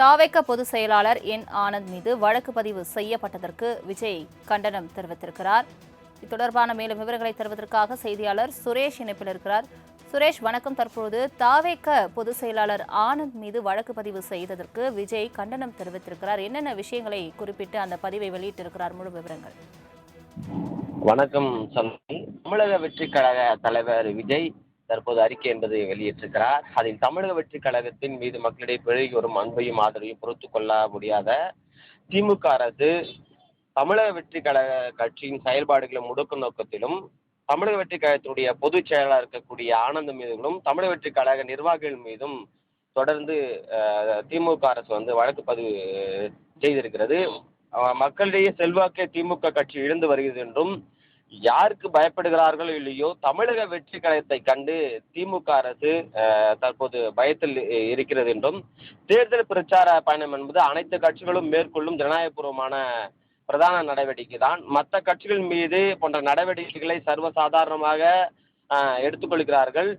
தாவேக்க பொதுச் செயலாளர் என். ஆனந்த் மீது வழக்கு பதிவு செய்யப்பட்டதற்கு விஜய் கண்டனம் தெரிவித்திருக்கிறார். இது தொடர்பான மேலும் விவரங்களை தருவதற்காக செய்தியாளர் சுரேஷ் இணைப்பில் இருக்கிறார். சுரேஷ் வணக்கம். தற்போது தாவேக்க பொதுச் செயலாளர் ஆனந்த் மீது வழக்கு பதிவு செய்ததற்கு விஜய் கண்டனம் தெரிவித்திருக்கிறார். என்னென்ன விஷயங்களை குறிப்பிட்டு அந்த பதிவை வெளியிட்டிருக்கிறார்? முழு விவரங்கள். வணக்கம் தமிழக வெற்றி கழக தலைவர் விஜய் தற்போது அறிக்கை என்பதை வெளியிட்டிருக்கிறார். அதில் தமிழக வெற்றி கழகத்தின் மீது மக்களிடையே பெருகி வரும் அன்பையும் ஆதரவையும் பொறுத்து கொள்ள முடியாத திமுக அரசு தமிழக வெற்றி கழக கட்சியின் செயல்பாடுகளை முடக்கும் நோக்கத்திலும் தமிழக வெற்றி கழகத்தினுடைய பொதுச் செயலாளர் இருக்கக்கூடிய ஆனந்தம் மீதுகளும் தமிழக வெற்றி கழக நிர்வாகிகள் மீதும் தொடர்ந்து திமுக அரசு வந்து வழக்கு பதிவு செய்திருக்கிறது. மக்களிடையே செல்வாக்கை திமுக கட்சி இழந்து வருகிறது என்றும் யாருக்கு பயப்படுகிறார்களோ இல்லையோ தமிழக வெற்றி கழகத்தை கண்டு திமுக அரசு தற்போது பயத்தில் இருக்கிறது என்றும் தேர்தல் பிரச்சார பயணம் என்பது அனைத்து கட்சிகளும் மேற்கொள்ளும் ஜனநாயகபூர்வமான பிரதான நடவடிக்கை தான் மற்ற கட்சிகள் மீது போன்ற நடவடிக்கைகளை சர்வசாதாரணமாக எடுத்துக்கொள்கிறார்கள்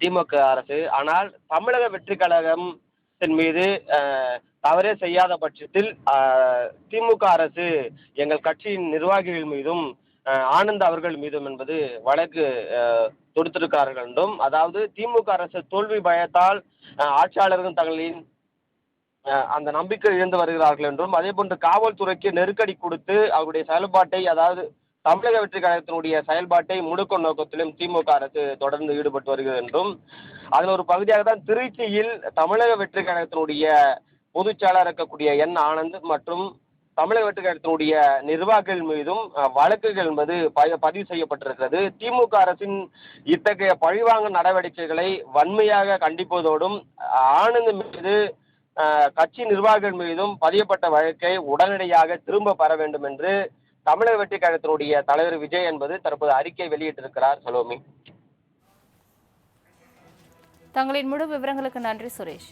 திமுக அரசு. ஆனால் தமிழக வெற்றி கழகத்தின் மீது தவறே செய்யாத பட்சத்தில் திமுக அரசு எங்கள் கட்சியின் நிர்வாகிகள் மீதும் ஆனந்த் அவர்கள் மீதும் என்பது வழக்கு தொடுத்திருக்கிறார்கள் என்றும் அதாவது திமுக அரசு தோல்வி பயத்தால் ஆட்சியாளர்கள் தங்களின் அந்த நம்பிக்கை இழந்து வருகிறார்கள் என்றும் அதே போன்று காவல்துறைக்கு நெருக்கடி கொடுத்து அவருடைய செயல்பாட்டை அதாவது தமிழக வெற்றி கழகத்தினுடைய செயல்பாட்டை முடுக்க நோக்கத்திலும் திமுக அரசு தொடர்ந்து ஈடுபட்டு வருகிறது என்றும் அதில் ஒரு பகுதியாக தான் திருச்சியில் தமிழக வெற்றி கழகத்தினுடைய பொதுச் செயலாளர் இருக்கக்கூடிய என் ஆனந்த் மற்றும் தமிழக வெற்றி கழகத்தினுடைய நிர்வாகிகள் மீதும் வழக்குகள் என்பது ப- பதிவு செய்யப்பட்டிருக்கிறது. திமுக அரசின் இத்தகைய பழிவாங்கும் நடவடிக்கைகளை வன்மையாக கண்டிப்பதோடும் ஆனந்த் மீது கட்சி நிர்வாகிகள் மீதும் பதியப்பட்ட வழக்கை உடனடியாக திரும்ப பெற வேண்டும் என்று தமிழக வெற்றி கழகத்தினுடைய தலைவர் விஜய் என்பது தற்போது அறிக்கை வெளியிட்டிருக்கிறார் சலோமி. தங்களின் முழு விவரங்களுக்கு நன்றி சுரேஷ்.